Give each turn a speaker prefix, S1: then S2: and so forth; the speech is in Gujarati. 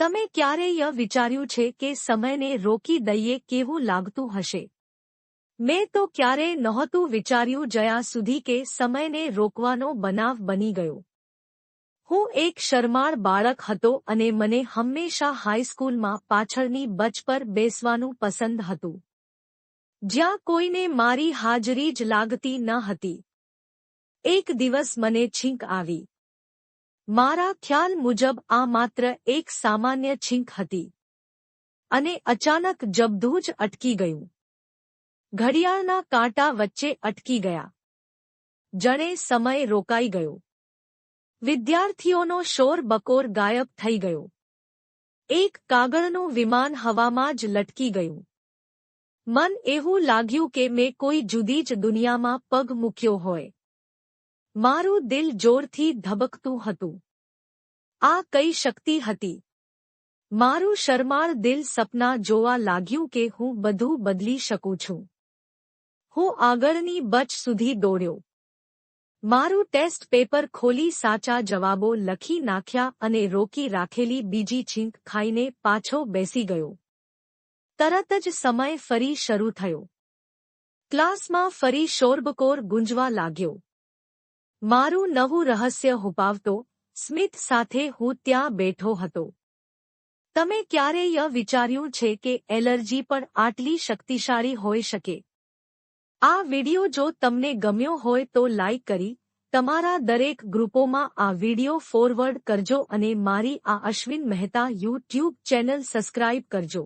S1: તમે ક્યારેય વિચાર્યું છે કે સમયને રોકી દઈએ કેવું લાગતું હશે? મેં તો ક્યારેય નહોતું વિચાર્યું જયા સુધી કે સમયને રોકવાનો બનાવ બની ગયો. હું એક શરમાળ બાળક હતો અને મને હંમેશા હાઈસ્કૂલમાં પાછળની બચ પર બેસવાનું પસંદ હતું. જ્યાં કોઈને મારી હાજરી જ લાગતી ન હતી. એક દિવસ મને છીંક આવી. મારા ખ્યાલ મુજબ આ માત્ર એક સામાન્ય છીંક હતી. અને અચાનક જબધું જ અટકી ગયું. ઘડિયાળના કાંટા વચ્ચે અટકી ગયા. જણે સમય રોકાઈ ગયો. વિદ્યાર્થીઓનો શોર બકોર ગાયબ થઈ ગયો. એક કાગળનું વિમાન હવામાં જ લટકી ગયું. મન એવું લાગ્યું કે મેં કોઈ જુદી જ દુનિયામાં પગ મૂક્યો હોય. મારું દિલ જોરથી ધબકતું હતું. આ કઈ શક્તિ હતી? મારું શરમાળ દિલ સપના જોવા લાગ્યું કે હું બધું બદલી શકું છું. હું આગળની બચ સુધી દોડ્યો. મારું ટેસ્ટ પેપર ખોલી સાચા જવાબો લખી નાખ્યા અને રોકી રાખેલી બીજી છીંક ખાઈને પાછો બેસી ગયો. તરત જ સમય ફરી શરૂ થયો. ક્લાસમાં ફરી શોરબકોર ગુંજવા લાગ્યો. મારું નવું રહસ્ય હુપાવતો સ્મિત સાથે હું ત્યાં બેઠો હતો. તમે ક્યારેય વિચાર્યું છે કે એલર્જી પણ આટલી શક્તિશાળી હોઈ શકે? આ વિડિયો જો તમને ગમ્યો હોય તો લાઇક કરી, તમારા દરેક ગ્રુપોમાં આ વિડિયો ફોરવર્ડ કરજો અને મારી આ Ashwin Mehta YouTube channel subscribe કરજો.